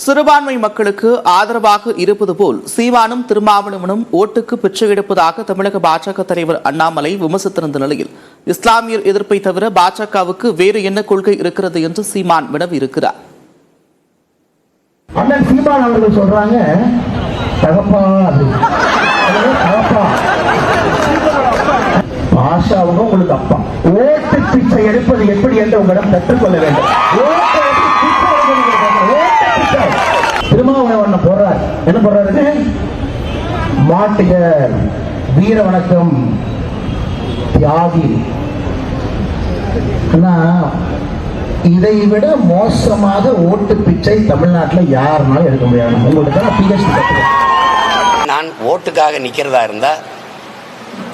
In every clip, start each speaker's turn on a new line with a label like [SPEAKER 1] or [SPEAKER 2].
[SPEAKER 1] சிறுபான்மை மக்களுக்கு ஆதரவாக இருப்பது போல் சீமானும் திருமாவளவனும் ஓட்டுக்கு பிச்சை எடுப்பதாக தமிழக பாஜக தலைவர் அண்ணாமலை விமர்சித்திருந்த நிலையில் இஸ்லாமியர் எதிர்ப்பை தவிர பாஜகவுக்கு வேறு என்ன கொள்கை இருக்கிறது என்று சீமான் வினவியிருக்கிறார்.
[SPEAKER 2] அண்ணன் சீமான் அவர்கள் சொல்றாங்க தகப்பா அது. உங்களுக்கு அப்பா. ஓட்டு பிச்சை எடுப்பது எப்படி என்று உங்களிடம் கற்றுக்கொள்ள வேண்டும் ஓட்டு எப்படி பிச்சை எடுப்பது உங்களுக்கு தெரியும். ஓட்டு பிச்சை. திருமாவளவன் போடுறார் என்ன போடுறாரு மாட்டுக வீர வணக்கம் தியாகி. இதை விட மோசமாக ஓட்டு பிச்சை தமிழ்நாட்டில் யாருனாலும் எடுக்க முடியாது. உங்களுக்கு தான் பிஹெச்டி
[SPEAKER 3] நான் ஓட்டுக்காக நிற்கிறதா இருந்தால்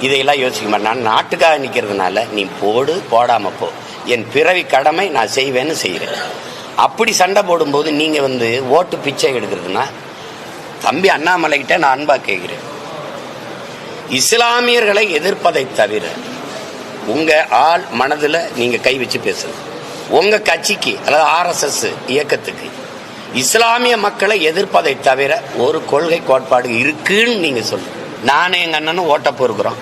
[SPEAKER 3] இதையெல்லாம் யோசிக்க மாட்டேன். நான் நாட்டுக்காக நிற்கிறதுனால நீ போடு போடாமல் போ. என் பிறவி கடமை நான் செய்வேன்னு செய்கிறேன். அப்படி சண்டை போடும்போது நீங்கள் வந்து ஓட்டு பிச்சை எடுக்கிறதுனா தம்பி அண்ணாமலைகிட்ட நான் அன்பா கேட்கிறேன். இஸ்லாமியர்களை எதிர்ப்பதை தவிர உங்க ஆள் மனதில் நீங்க கை வச்சு பேசுங்க உங்க கட்சிக்கு அதாவது ஆர்எஸ்எஸ் இயக்கத்துக்கு இஸ்லாமிய மக்களை எதிர்ப்பதை தவிர ஒரு கொள்கை கோட்பாடு இருக்குன்னு நீங்க சொல்லுங்க நானும் எங்க அண்ணனும் ஓட்ட பொறுக்கிறோம்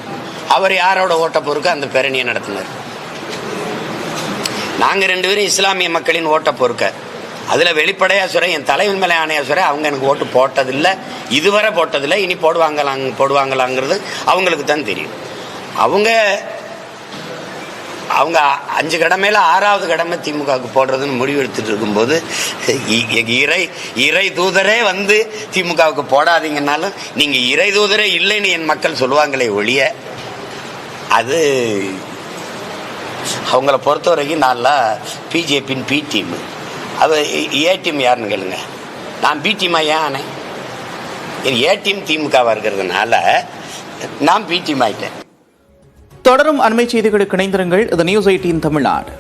[SPEAKER 3] அவர் யாரோட ஓட்ட பொறுக்க அந்த பேரணியை நடத்தினார். நாங்க ரெண்டு பேரும் இஸ்லாமிய மக்களின் ஓட்ட பொறுக்க அதில் வெளிப்படையாக சொல்றேன் என் தலைவன் மேலே ஆணையா சொல்றேன் அவங்க எனக்கு ஓட்டு போட்டதில்லை. இதுவரை போட்டதில்லை இனி போடுவாங்களாங் போடுவாங்களாங்கிறது அவங்களுக்கு தான் தெரியும். அவங்க அவங்க அஞ்சு கடமையில் ஆறாவது கடமை திமுகவுக்கு போடுறதுன்னு முடிவு எடுத்துட்டு இருக்கும்போது இ- இறை இறை தூதரே வந்து திமுகவுக்கு போடாதீங்கன்னாலும் நீங்கள் இறை தூதரே இல்லைன்னு என் மக்கள் சொல்லுவாங்களே ஒழிய அது அவங்கள பொறுத்த வரைக்கும் நான்லாம் பிஜேபியின் பி டீமு. அது ஏடிஎம் யாருன்னு கேளுங்க. நான் பி ஏன் ஆனேன்? ஏடிஎம் திமுகவாக இருக்கிறதுனால நான் பிடிஎம் ஆயிட்டேன்.
[SPEAKER 1] தொடரும் அண்மை செய்திகளுக்கு இணைந்திருங்கள். இது நியூஸ் எயிட்டீன் தமிழ்நாடு.